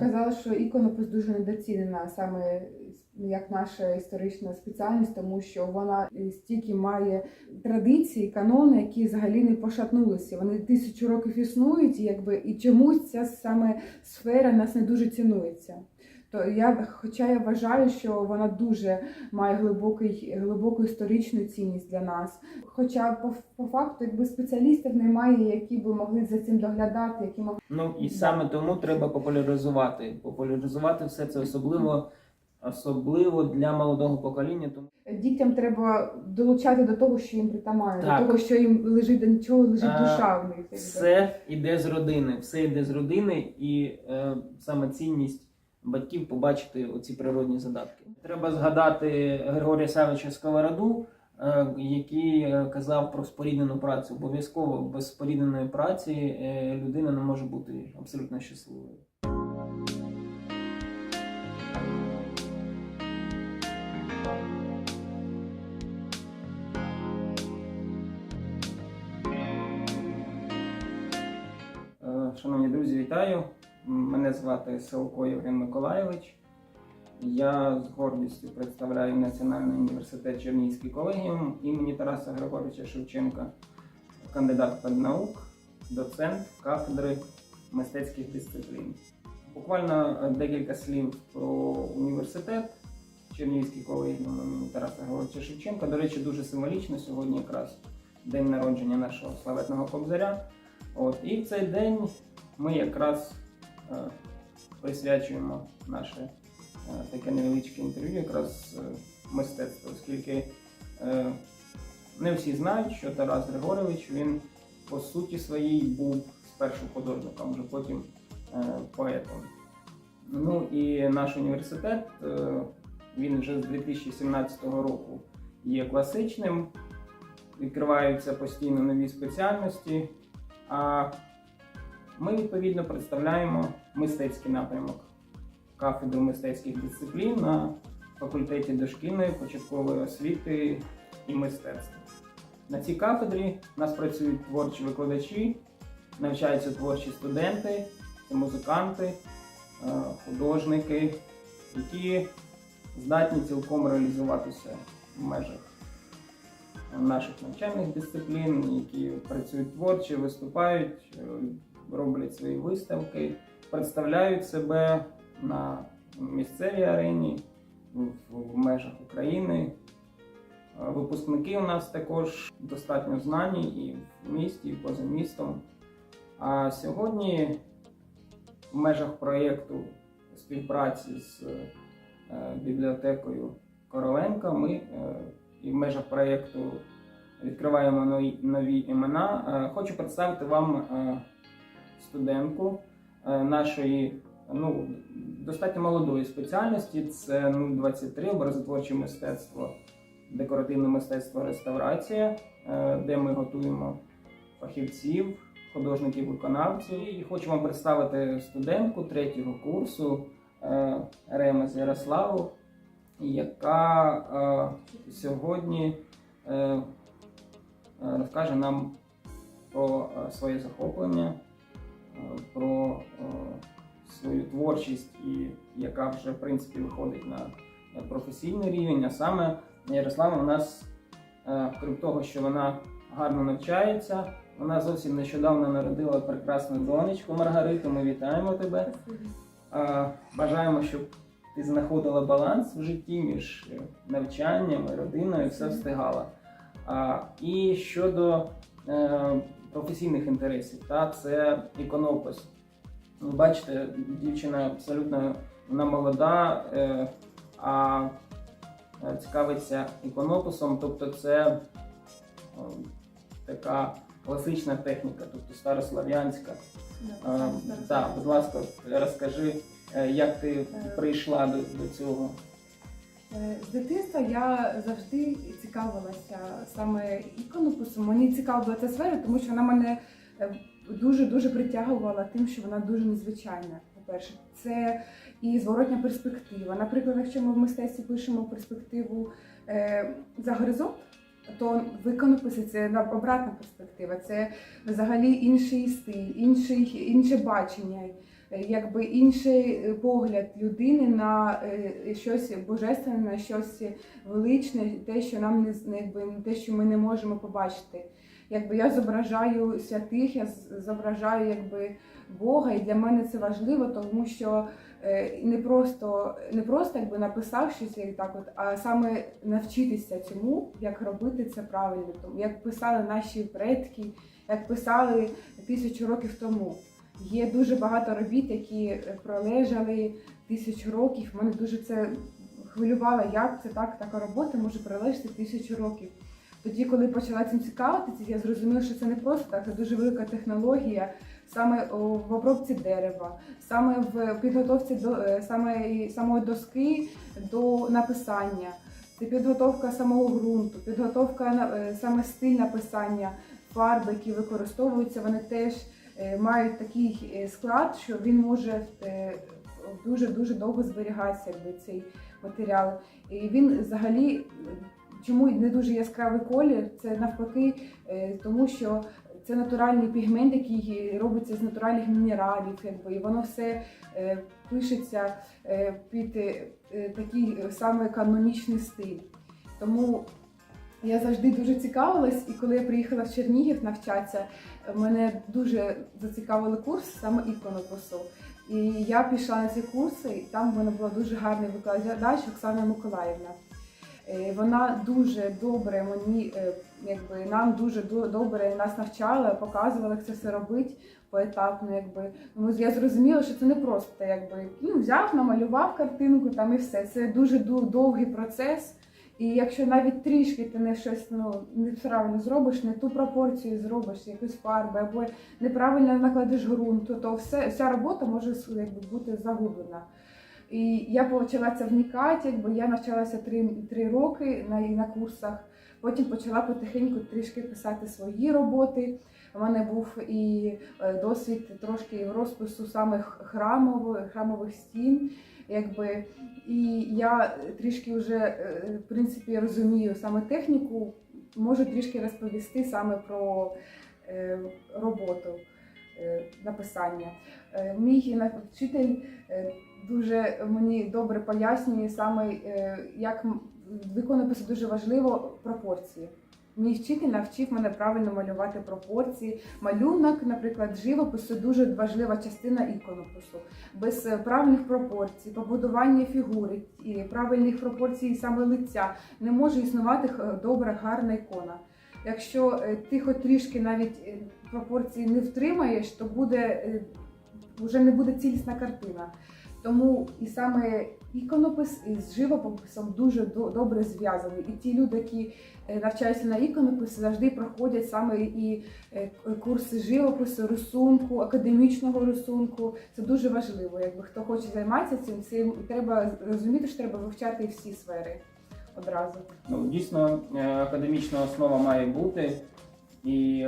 Казала, що іконопис дуже недоцінена саме як наша історична спеціальність, тому що вона стільки має традиції, канони, які взагалі не пошатнулися. Вони тисячу років існують, і якби і чомусь ця саме сфера нас не дуже цінується. То я, хоча я вважаю, що вона дуже має глибокий, глибоку історичну цінність для нас. Хоча по, по факту, якби спеціалістів немає, які би могли за цим доглядати, які могли Ну і саме тому треба популяризувати. Популяризувати все це особливо, особливо для молодого покоління. Тому Дітям треба долучати до того, що їм притаманно, до того, що їм лежить до чого лежить А, душа в них. все йде з родини, все йде з родини, і е, саме цінність батьків побачити оці природні задатки. Треба згадати Григорія Савича Сковороду, е, який е, казав про споріднену працю. Обов'язково без спорідненої праці е, людина не може бути абсолютно щасливою. Шановні друзі, вітаю! Мене звати Селко Євген Миколайович. Я з гордістю представляю Національний університет Чернігівський колегіум імені Тараса Григоровича Шевченка, кандидат педнаук, доцент кафедри мистецьких дисциплін. Буквально е, декілька слів про університет Чернігівський колегіум імені Тараса Григоровича Шевченка. До речі, дуже символічно сьогодні якраз день народження нашого славетного кобзаря. От, і в цей день ми якраз присвячуємо наше е, таке невеличке інтерв'ю якраз е, мистецтву, оскільки е, не всі знають, що Тарас Григорович він по суті своїй був спершу художником, вже потім е, поетом. Ну і наш університет е, він вже з 2017 року є класичним, відкриваються постійно нові спеціальності. А ми відповідно представляємо мистецький напрямок кафедру мистецьких дисциплін на факультеті дошкільної початкової освіти і мистецтва. На цій кафедрі у нас працюють творчі викладачі, навчаються творчі студенти, музиканти, е, художники, які здатні цілком реалізуватися в межах наших навчальних дисциплін, які працюють творчо, виступають, е, роблять свої виставки, представляють себе на місцевій арені в, межах України. Випускники у нас також достатньо знані і в місті, і поза містом. А сьогодні в межах проєкту співпраці з е, бібліотекою Короленка ми е, і в межах проєкту відкриваємо нові, імена. Е, Хочу представити вам студентку е, нашої ну, достатньо молодої спеціальності. Це 023 образотворче мистецтво, декоративне мистецтво реставрація, е, де ми готуємо фахівців, художників-виконавців. І хочу вам представити студентку третього курсу е, Ремес Ярославу, яка сьогодні розкаже нам про своє захоплення, про е, свою творчість, і яка вже в принципі виходить на професійний рівень. А саме Ярослава у нас, е, крім того, що вона гарно навчається, вона зовсім нещодавно народила прекрасну донечку Маргариту. Ми вітаємо тебе. Е, Бажаємо, щоб ти знаходила баланс в житті між навчанням і родиною, все встигала. І щодо професійних інтересів, та, це іконопис. Ви бачите, дівчина абсолютно вона молода, е, а е, цікавиться іконописом, тобто це е, така класична техніка, тобто старослав'янська. Да, Е. Так, будь ласка, розкажи, е, як ти прийшла до, до цього. Е, З дитинства я завжди цікавилася саме іконописом. Мені цікава була ця сфера, тому що вона мене дуже дуже притягувала тим, що вона дуже незвичайна. По-перше, це і зворотня перспектива. Наприклад, якщо ми в мистецтві пишемо перспективу е, за горизонт, то в іконописі це на- обратна перспектива. Це взагалі інший стиль, інший, інше бачення. Е, якби інший е, погляд людини на е, щось божественне, на щось величне, те, що нам не якби те, що ми не можемо побачити. Якби я зображаю святих, я зображаю якби Бога, і для мене це важливо, тому що не просто не просто якби написав щось і так, от, а саме навчитися цьому, як робити це правильно, тому як писали наші предки, як писали тисячу років тому. Є дуже багато робіт, які е, пролежали тисячу років. Мене дуже це хвилювало, як це так, така робота може пролежати тисячу років. Тоді, коли почала цим цікавитися, я зрозуміла, що це не просто так, це дуже велика технологія, саме в обробці дерева, саме в підготовці до е, саме самої доски до написання. Це підготовка самого ґрунту, підготовка е, саме стиль написання, фарби, які використовуються, вони теж мають такий е, склад, що він може е, дуже дуже довго зберігатися, якби цей матеріал. І він взагалі е, чому не дуже яскравий колір, це навпаки, е, тому що це натуральний пігмент, який робиться з натуральних мінералів, якби і воно все е, пишеться е, під е, е, такий е, саме канонічний стиль. Тому я завжди дуже цікавилась, і коли я приїхала в Чернігів навчатися, мене дуже зацікавили курс саме іконопису. І я пішла на ці курси, і там в мене була дуже гарний викладач Оксана Миколаївна. Е, Вона дуже добре мені, е, якби нам дуже добре нас навчала, показувала, як це все робити поетапно. Якби ну я зрозуміла, що це не просто якби ну взяв, намалював картинку там і все. Це дуже довгий процес. І якщо навіть трішки ти не щось ну неправильно зробиш, не ту пропорцію зробиш, якусь фарби, або неправильно накладеш ґрунту, то все вся робота може якби бути загублена. І я почала це вникати, якби я навчалася три, три роки на, на курсах. Потім почала потихеньку трішки писати свої роботи. У мене був і е, досвід трошки розпису саме храмових, храмових стін. Якби, і я трішки вже е, в принципі розумію саме техніку, можу трішки розповісти саме про е, роботу написання. Мій вчитель дуже мені добре пояснює саме, як м- дуже важливо пропорції. Мій вчитель навчив мене правильно малювати пропорції. Малюнок, наприклад, живопису дуже важлива частина іконопису. Без е, правильних пропорцій, побудування фігури і правильних пропорцій саме лиця не може існувати добра, гарна ікона. Якщо е, ти хоч трішки навіть е, пропорції не втримаєш, то буде вже не буде цілісна картина. Тому і саме іконопис із живописом дуже добре зв'язаний. І ті люди, які е, навчаються на іконописі, завжди проходять саме і е, курси живопису, рисунку, академічного рисунку. Це дуже важливо. Якби хто хоче займатися цим, цим треба розуміти, що треба вивчати всі сфери одразу. Ну, дійсно, е, академічна основа має бути і,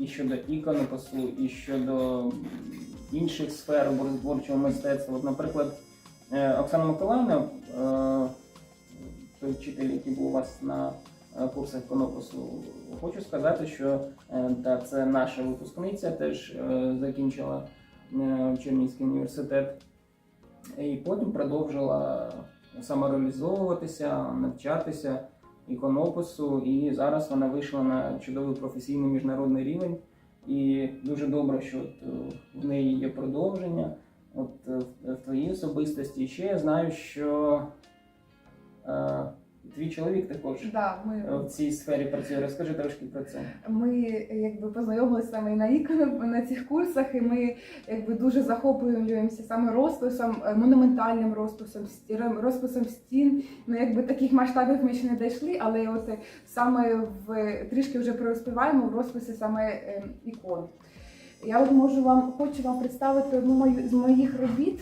і щодо іконопису, і щодо інших сфер образотворчого мистецтва. От, наприклад, Оксана Миколаївна, е, той вчитель, який був у вас на е, курсах іконопису, хочу сказати, що е, та, це наша випускниця, теж е, закінчила е, Чернігівський університет. І потім продовжила самореалізовуватися, навчатися іконопису, і зараз вона вийшла на чудовий професійний міжнародний рівень. І дуже добре, що е, в неї є продовження. От е, в- в твоїй особистості. Ще я знаю, що е, твій чоловік також Да, ми е, в цій сфері працює. Розкажи трошки про це. Ми якби познайомилися саме і на ікон на цих курсах, і ми якби дуже захоплюємося саме розписом, е, монументальним розписом, сті- розписом стін. Ну якби таких масштабів ми ще не дійшли, але от е, саме в трішки вже проспіваємо в розписі саме е, ікон. Я от можу вам хочу вам представити одну мою з моїх робіт.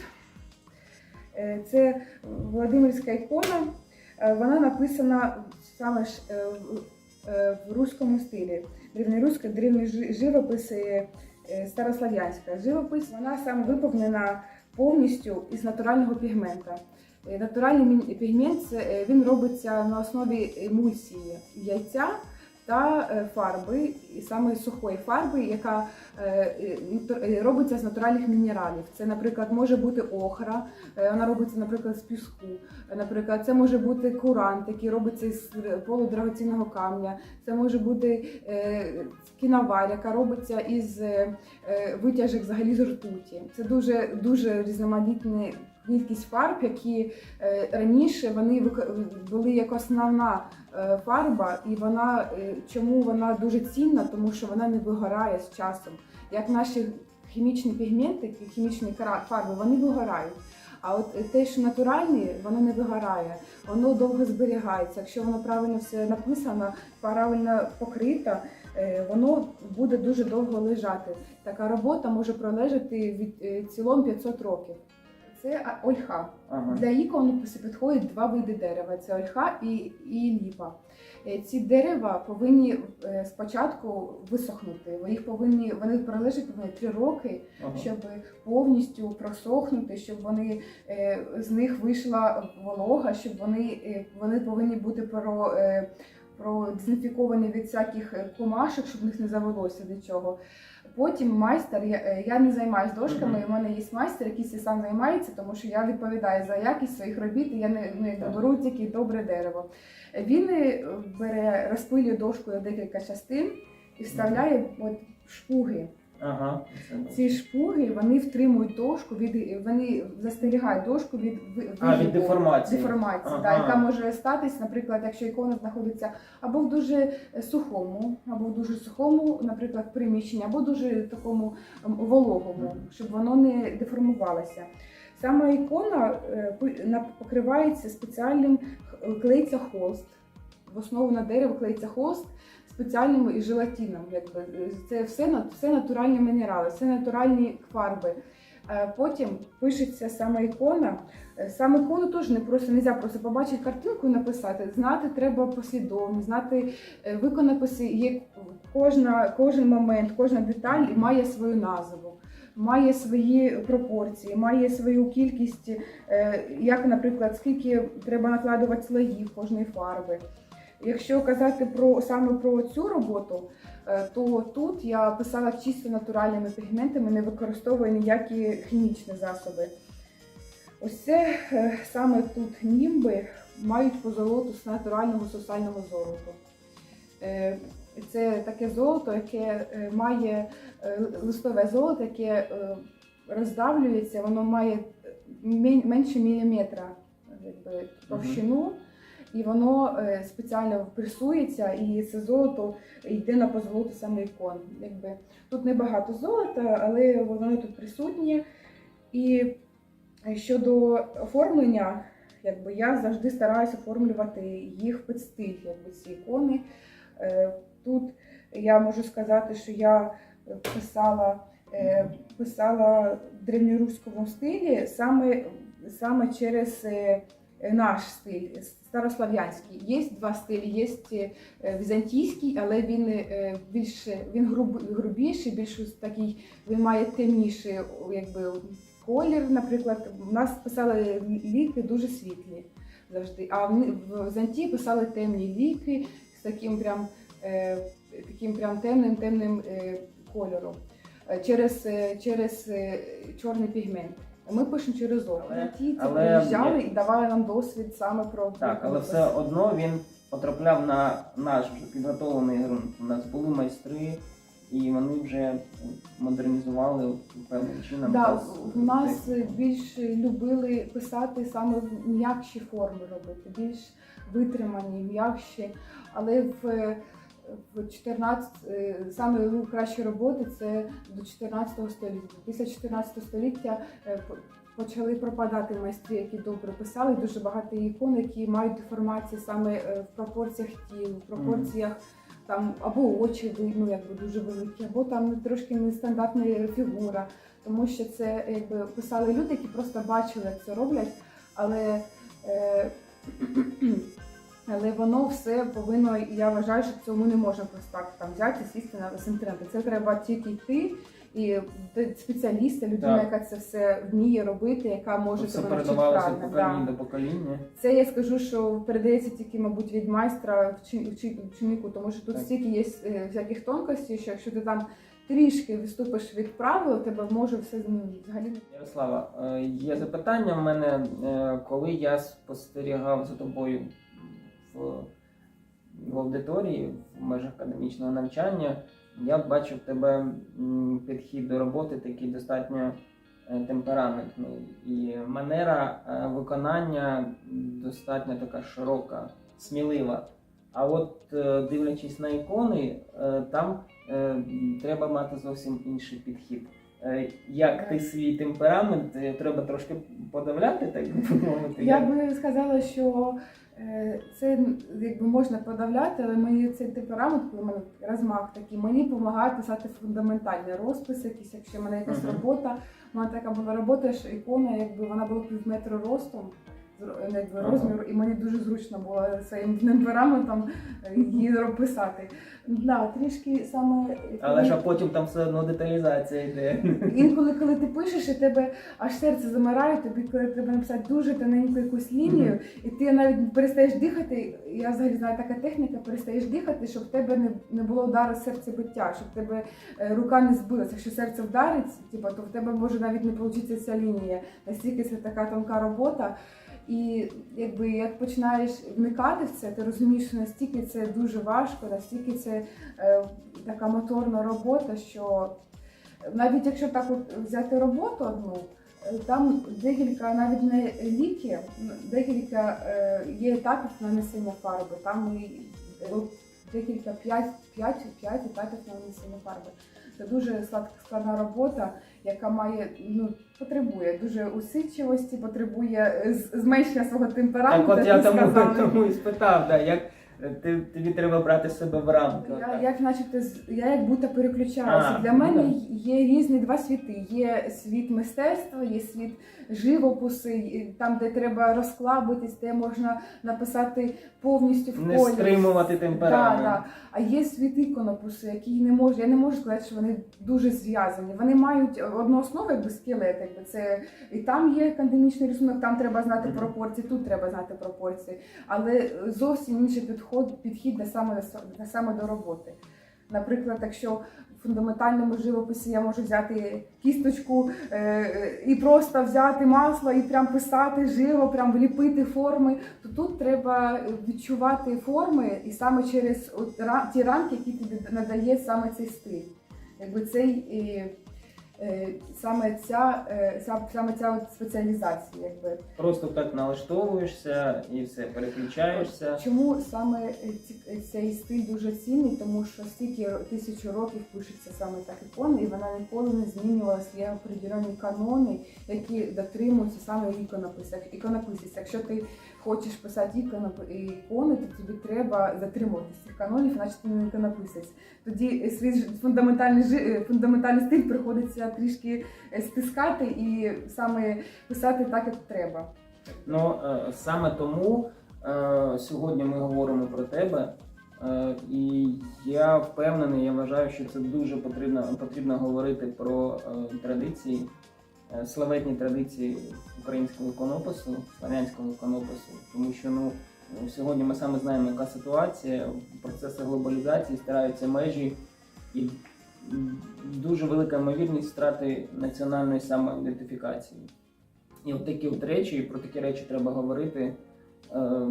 Е, Це Володимирська ікона. Е, Вона написана саме ж е, в- руському стилі. Древньоруська, древній жи- живопис е, е, старослав'янська. Живопис вона саме виповнена повністю із натурального пігмента. Натуральний пігмент він робиться на основі емульсії яйця та е, фарби, і саме сухої фарби, яка е, робиться з натуральних мінералів. Це, наприклад, може бути охра, е, вона робиться, наприклад, з піску. Наприклад, це може бути курант, який робиться з полудрагоцінного камня. Це може бути е, яка робиться із витяжок взагалі з ртуті. Це дуже дуже різноманітна кількість фарб, які е, раніше вони були як основна е, фарба, і вона е, чому вона дуже цінна, тому що вона не вигорає з часом. Як наші хімічні пігменти, хімічні фарби, вони вигорають. А от те, що натуральні, воно не вигорає, воно довго зберігається. Якщо воно правильно все написано, правильно покрито, е, воно буде дуже довго лежати. Така робота може пролежати від цілом 500 років. Це ольха. Ага. Для ікон підходять два види дерева: це ольха і, і ліпа. Е, Ці дерева повинні е, спочатку висохнути. Їх повинні вони пролежать повинні три роки, Ага. щоб повністю просохнути, щоб вони е, з них вийшла волога, щоб вони, вони повинні бути про. Продезінфіковані від всяких комашок, щоб в них не завелося нічого. Потім майстер, я, е, я не займаюся дошками, і у мене є майстер, який сам займається, тому що я відповідаю за якість своїх робіт, і я не, не Так. беру тільки добре дерево. Він е, бере, розпилює дошкою декілька частин і вставляє от шпуги. Ага. Ці шпуги вони втримують дошку від вони застерігають дошку від ви- А, від деформації. деформації, Ага. да, яка може статись, наприклад, якщо ікона знаходиться або в дуже е, сухому, або в дуже сухому, наприклад, приміщенні, або дуже такому вологому, Мгм. щоб воно не деформувалося. Саме ікона е, покривається спеціальним клеїться холст. В основу на дерево клеїться холст спеціальним і желатином. Якби. Це все, все натуральні мінерали, все натуральні фарби. Е, Потім пишеться саме ікона. Е, Саме ікону теж не просто не можна просто побачити картинку і написати. Знати треба послідовність, знати е, виконаписи. Є кожна, кожен момент, кожна деталь має свою назву. Має свої пропорції, має свою кількість, як, наприклад, скільки треба накладувати слоїв кожної фарби. Якщо казати про саме про цю роботу, е, то тут я писала чисто натуральними пігментами, не використовую ніякі хімічні засоби. Ось це е, саме тут німби мають позолоту з натурального сусального золоту. Е, Це таке золото, яке має листове золото, яке роздавлюється, воно має менше міліметра якби, товщину, і воно е, спеціально пресується, і це золото йде на позолоту саме ікон. Якби. Тут небагато золота, але воно тут присутнє. І щодо оформлення, якби, я завжди стараюся оформлювати їх під стиль, якби, ці ікони. Е, Тут я можу сказати, що я писала, е, писала в древньоруському стилі саме, саме через наш стиль, старослав'янський. Є два стилі, є е, візантійський, але він е, більш він грубіший, більш такий, він має темніший якби, колір, наприклад. У нас писали ліки дуже світлі завжди. А в, Візантії писали темні ліки з таким прям, е, таким прям темним темним кольором через, через чорний пігмент. Ми пишемо через золото. Ті це але приїжджали і давали нам досвід саме про Так, але все одно він потрапляв на наш вже підготовлений ґрунт. У нас були майстри, і вони вже модернізували певним чином. Да, та, в нас більш любили писати саме в м'якші форми робити, більш витримані, м'якші. Але в, в 14, е, саме кращі роботи це до 14 століття. Після 14 століття е, почали пропадати майстри, які добре писали. Дуже багато ікон, які мають деформації саме е, в пропорціях тіл, в пропорціях. Там або очі ну, якби дуже великі, або там трошки нестандартна фігура, тому що це якби писали люди, які просто бачили, як це роблять, але, е, але воно все повинно, я вважаю, що цьому не можна просто так там взяти і сісти на з інтернету. Це треба тільки йти і спеціаліста, людина, Так. яка це все вміє робити, яка може Це тебе навчити передавалося правильно. покоління до покоління. Це я скажу, що передається тільки, мабуть, від майстра вчи- вчи- ученику, тому що тут Так. стільки є е, всяких тонкостей, що якщо ти там трішки відступиш від правил, тебе може все ну, взагалі не Ярослава, е, є запитання в мене, Е, коли я спостерігав за тобою в, в аудиторії в межах академічного навчання, я бачив в тебе підхід до роботи такий достатньо е, темпераментний. І манера е, виконання достатньо така широка, смілива. А от е, дивлячись на ікони, там треба мати зовсім інший підхід. Як ти свій темперамент треба трошки подавляти, так би мовити. Я би сказала, що це якби можна подавляти, але мені цей темперамент, коли в мене розмах такий, мені допомагає писати фундаментальні розписи, якісь, якщо в мене якась робота. У мене така була робота, що ікона, якби вона була пів метра ростом. Розміру, і мені дуже зручно було своїм темпераментом її розписати. Да, трішки саме Але ж а потім там все одно деталізація йде. Інколи, коли ти пишеш, і тебе аж серце замирає, тобі коли треба написати дуже тоненьку якусь лінію, і ти навіть перестаєш дихати. Я взагалі знаю така техніка, перестаєш дихати, щоб в тебе не, не було удару серцебиття, щоб в тебе е, рука не збилася. Якщо серце вдарить, типу, то в тебе може навіть не вийти ця лінія. Настільки це така тонка робота. І якби як починаєш вникати в це, ти розумієш, що настільки це дуже важко, настільки це е, така моторна робота, що навіть якщо так от взяти роботу одну, е, там декілька, навіть не ліки, декілька е, є етапів нанесення фарби. Там і, декілька п'ять, п'ять, п'ять етапів нанесення фарби. Це дуже складна робота, яка має ну потребує дуже усидчивості, потребує е, зменшення свого темпераменту. Так от я тому, тому і спитав, да, як ти, тобі треба брати себе в рамки. Я, як начебто, я як будто переключаюся. А, Для ну мене да. є різні два світи. Є світ мистецтва, є світ живопису, там, де треба розклабитись, де можна написати повністю в Не колі. стримувати темперамент. Да, да. А є світ іконопису, який не може. Я не можу сказати, що вони дуже зв'язані. Вони мають одну основу, якби скелет, якби це і там є академічний рисунок, там треба знати Мгм. пропорції, тут треба знати пропорції, але зовсім інший підход, підхід на саме, на саме до роботи. Наприклад, якщо в фундаментальному живописі я можу взяти кісточку е, е, і просто взяти масло і прям писати живо, прям вліпити форми, то тут треба відчувати форми і саме через ті рамки, які тобі надає саме цей стиль. Якби цей саме ця, е, саме ця от спеціалізація, якби. Просто так налаштовуєшся і все, переключаєшся. Чому саме е, цей стиль дуже цінний? Тому що стільки тисячу років пишеться саме так ікона, і вона ніколи не змінювалася. Є определені канони, які дотримуються саме в іконописах. Іконописів. Якщо ти хочеш писати ікони, то тобі треба затримуватися цих канонів, іначе ти не іконописець. Тоді свій ж фундаментальний е, фундаментальний стиль приходиться трішки е, стискати і саме писати так, як треба. Ну е, саме тому е, сьогодні ми говоримо про тебе. Е, І я впевнений, я вважаю, що це дуже потрібно, потрібно говорити про е, традиції, е, славетні традиції українського іконопису, славянського іконопису, тому що ну сьогодні ми саме знаємо, яка ситуація, процеси глобалізації стираються межі і дуже велика ймовірність втрати національної самоідентифікації. І от такі от речі, і про такі речі треба говорити е,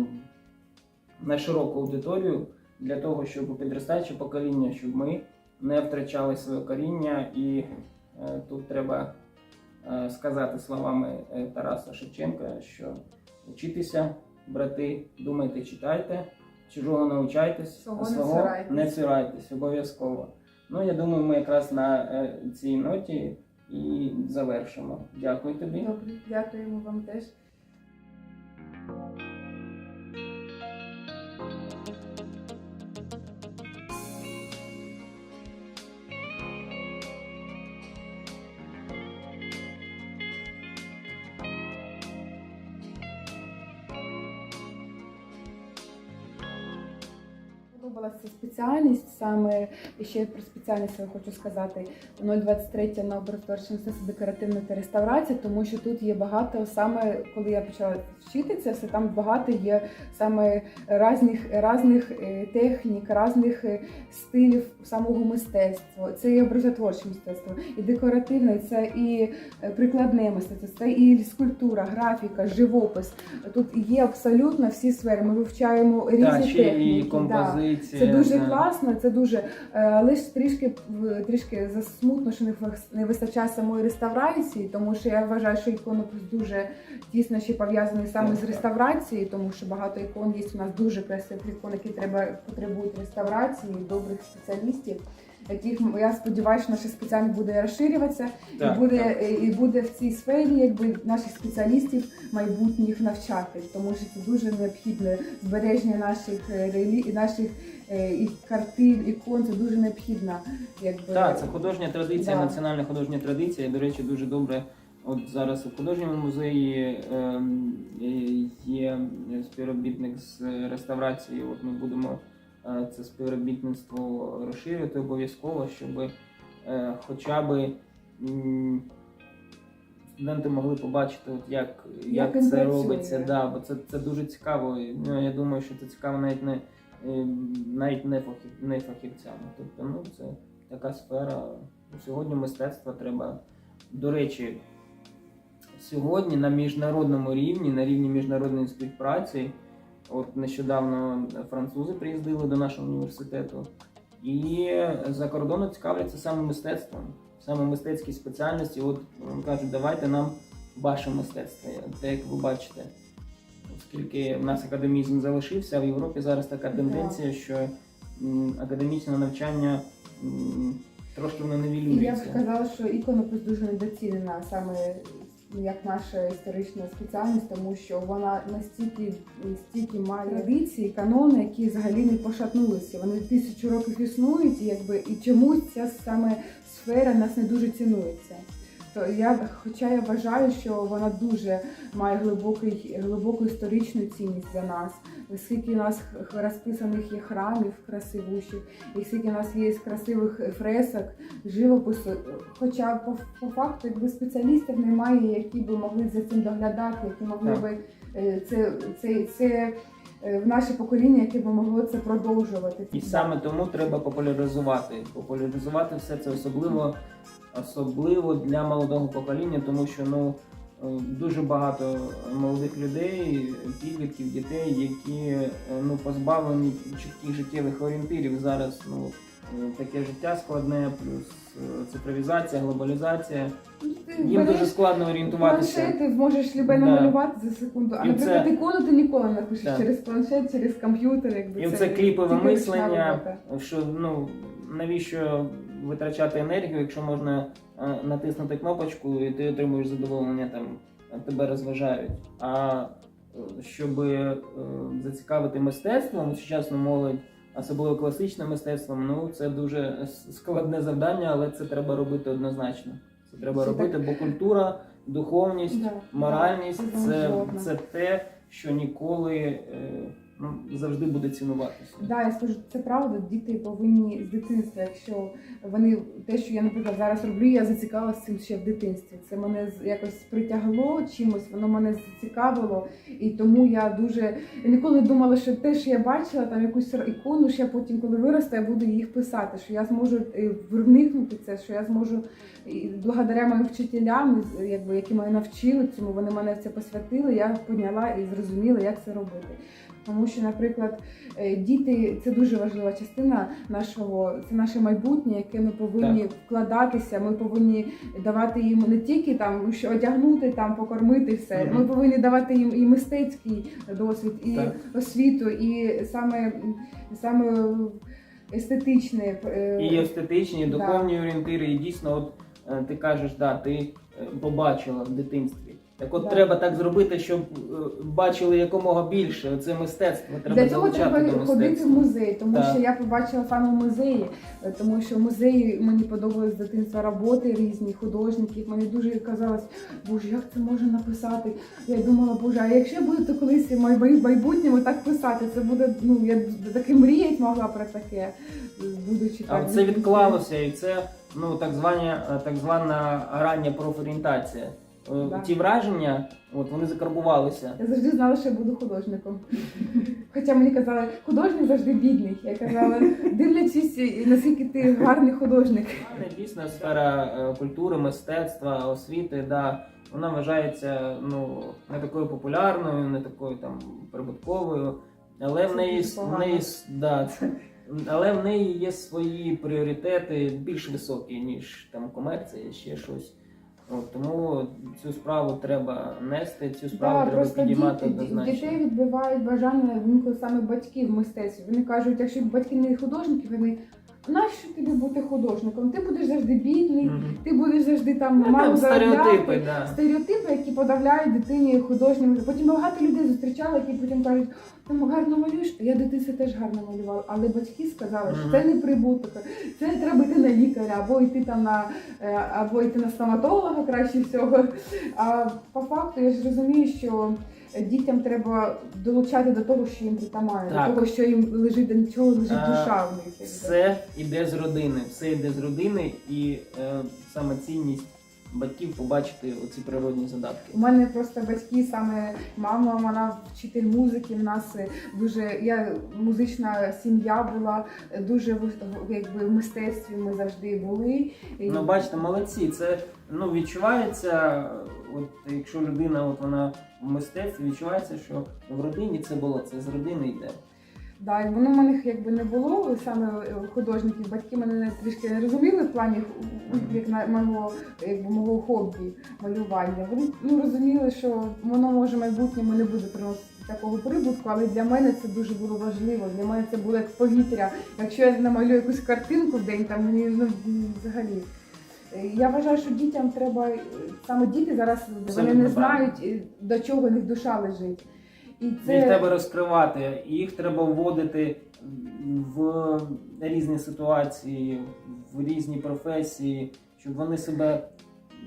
на широку аудиторію для того, щоб підростаюче покоління, щоб ми не втрачали своє коріння. І е, тут треба е, сказати словами е, Тараса Шевченка, що вчитися, брати, думайте, читайте, чужого навчайтесь, Свого а свого не цурайтесь, обов'язково. Ну, я думаю, ми якраз на е, цій ноті і завершимо. Дякую тобі. Добре, дякуємо вам теж. Спеціальність саме ще про спеціальність я хочу сказати 023 на образотворче мистецтво декоративна та реставрація, тому що тут є багато саме коли я почала вчити це все, там багато є саме різних, різних е, технік, різних е, стилів самого мистецтва. Це і образотворче мистецтво, і декоративне, це і е, прикладне мистецтво, це і скульптура, графіка, живопис. Тут є абсолютно всі сфери. Ми вивчаємо різні Так, ще техніки. і да. Це дуже. Класно, це дуже, е, але трішки трішки засмутно, що не вистачає самої реставрації, тому що я вважаю, що іконопис дуже тісно ще пов'язаний саме з реставрацією, тому що багато ікон є у нас дуже красивих ікон, які треба потребують реставрації, добрих спеціалістів. Яких я сподіваюся, що наша спеціальність буде розширюватися Так, і буде так. е, і буде в цій сфері, якби наших спеціалістів майбутніх навчати, тому що це дуже необхідне збереження наших е, релі... наших і картин, ікон. Це дуже необхідно. Якби Так, це художня традиція, Да. національна художня традиція. До речі, дуже добре. От зараз у художньому музеї ем, е, є співробітник з реставрації. От ми будемо е, це співробітництво розширювати обов'язково, щоб е, хоча б м, студенти могли побачити, от як, як, він це працює. робиться. Да, бо це, це дуже цікаво. І, Ну, я думаю, що це цікаво навіть не е, навіть не, фахів, не фахівцям. Тобто, ну це така сфера. Сьогодні мистецтво треба. До речі, сьогодні на міжнародному рівні, на рівні міжнародної співпраці, от нещодавно французи приїздили до нашого університету, і за кордону цікавляться саме мистецтвом, саме мистецькі спеціальності. От кажуть, давайте нам ваше мистецтво, те, як ви бачите. Оскільки в нас академізм залишився, а в Європі зараз така тенденція, що м, академічне навчання м, трошки воно І я б сказала, що іконопис дуже недоцінена саме як наша історична спеціальність, тому що вона настільки стільки має традиції, канони, які взагалі не пошатнулися. Вони тисячу років існують, і якби і чомусь ця саме сфера нас не дуже цінується. То я, хоча я вважаю, що вона дуже має глибокий, глибоку історичну цінність для нас, скільки у нас розписаних є храмів красивущих, і скільки у нас є красивих фресок, живопису. Хоча по, по факту, якби спеціалістів немає, які би могли за цим доглядати, які могли би е, це, це, це е, в наше покоління, яке би могло це продовжувати. І саме тому треба популяризувати. Популяризувати все це особливо, особливо для молодого покоління, тому що ну е, дуже багато молодих людей, підлітків, дітей, які е, ну позбавлені чітких життєвих орієнтирів. Зараз ну таке життя складне, плюс е, цифровізація, глобалізація. Ти Їм береш дуже складно орієнтуватися. Планшет, ти зможеш любе Да. намалювати за секунду, а І наприклад, це- ікону ти ніколи не напишеш Так. через планшет, через комп'ютер. Якби І оце кліпове тільки ручна мислення, робота. що ну навіщо витрачати енергію, якщо можна е, натиснути кнопочку і ти отримуєш задоволення, там тебе розважають. А е, щоб е, зацікавити мистецтвом сучасну молодь, особливо класичним мистецтвом, ну це дуже складне завдання, але це треба робити однозначно. Це треба Це робити, бо культура, духовність, Да, моральність да, це, це те, що ніколи ну, завжди буде цінуватися. Да, я скажу, це правда. Діти повинні з дитинства, якщо вони те, що я, наприклад, зараз роблю, я зацікавилася цим ще в дитинстві. Це мене якось притягло чимось, воно мене зацікавило, і тому я дуже я ніколи не думала, що те, що я бачила, там якусь ікону, що я потім, коли виросту, я буду їх писати, що я зможу е, вникнути це, що я зможу і благодаря моїм вчителям, якби які мене навчили цьому, вони мене в це посвятили. Я поняла і зрозуміла, як це робити. Тому що, наприклад, е, діти це дуже важлива частина нашого, це наше майбутнє, яке ми повинні вкладатися. Ми повинні давати їм не тільки там що одягнути, там покормити все. Мгм. Ми повинні давати їм і мистецький досвід, і Так. освіту, і саме саме естетичне. е, І естетичні, і Да. духовні орієнтири, і дійсно, от е, ти кажеш, да, ти побачила в дитинстві. Так от Да. треба так зробити, щоб е, бачили якомога більше. Це мистецтво. Треба Для цього треба ходити в музей, тому Так. що я побачила саме в музеї, е, тому що в музеї мені подобались з дитинства роботи різні художників. Мені дуже казалось, боже, як це можна написати? Я думала, боже, а якщо я буду то колись в майбутньому так писати, це буде ну я таки мріять могла про таке, будучи А це відклалося, і це ну так звання, так звана рання профорієнтація. Е, Да. Ті враження, от вони закарбувалися. Я завжди знала, що я буду художником. Хоча мені казали, художник завжди бідний. Я казала, дивлячись, наскільки ти гарний художник. Але дійсно сфера е, культури, мистецтва, освіти, да, вона вважається ну не такою популярною, не такою там прибутковою, але в неї дуже в погано. неї с- да, це- але в неї є свої пріоритети більш високі, ніж там комерція, ще щось. От, тому цю справу треба нести, цю справу Да, треба підіймати діти, однозначно. дітей відбивають бажання інколи саме батьків в мистецтві. Вони кажуть, якщо батьки не художники, вони нащо тобі бути художником? Ти будеш завжди бідний, Мгм. ти будеш завжди там Ну, мало там стереотипи, да. Стереотипи, які подавляють дитині художнім. Потім багато людей зустрічали, які потім кажуть, там гарно малюєш. Я дитинстві теж гарно малювала, але батьки сказали, що Мгм. це не прибуток, це треба йти на лікаря, або йти там на е, або йти на стоматолога краще всього. А по факту я ж розумію, що дітям треба долучати до того, що їм притамає, Так. до того, що їм лежить, до чого лежить А, душа в них. якби. Все йде з родини, все йде з родини, і е, саме цінність батьків побачити оці природні задатки. У мене просто батьки, саме мама, вона вчитель музики. В нас е, дуже я музична сім'я була е, дуже якби в мистецтві. Ми завжди були. Ну, бачите, молодці. Це ну відчувається. От якщо людина, от вона в мистецтві, відчувається, що в родині це було, це з родини йде. Да, і воно в мене якби не було саме е, художників. Батьки мене не- трішки не розуміли в плані як на мого якби мого хобі малювання. Вони ну розуміли, що воно може в майбутньому не буде приносити такого прибутку, але для мене це дуже було важливо. Для мене це було як повітря. Якщо я намалюю якусь картинку в день, там мені ну взагалі. Е, Я вважаю, що дітям треба е, саме діти зараз вони не знають до чого них душа лежить. І Їх треба розкривати, їх треба вводити в різні ситуації, в різні професії, щоб вони себе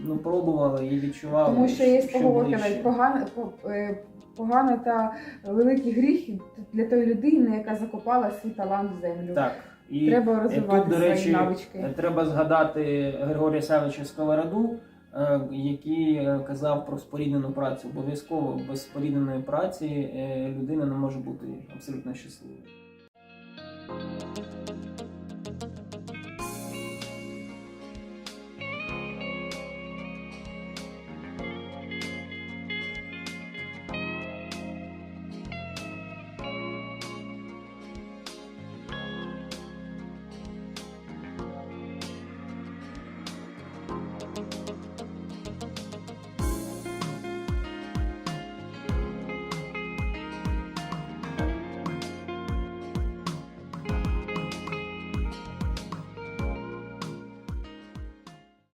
ну, пробували і відчували. Тому що є поговорка навіть погана, по- е, погана та великий гріх для тої людини, яка закопала свій талант в землю. Так. І Треба розвивати тут, до свої навички. треба згадати Григорія Савича Сковороду, Е, який е, казав про споріднену працю. Обов'язково без спорідненої праці е, людина не може бути абсолютно щасливою.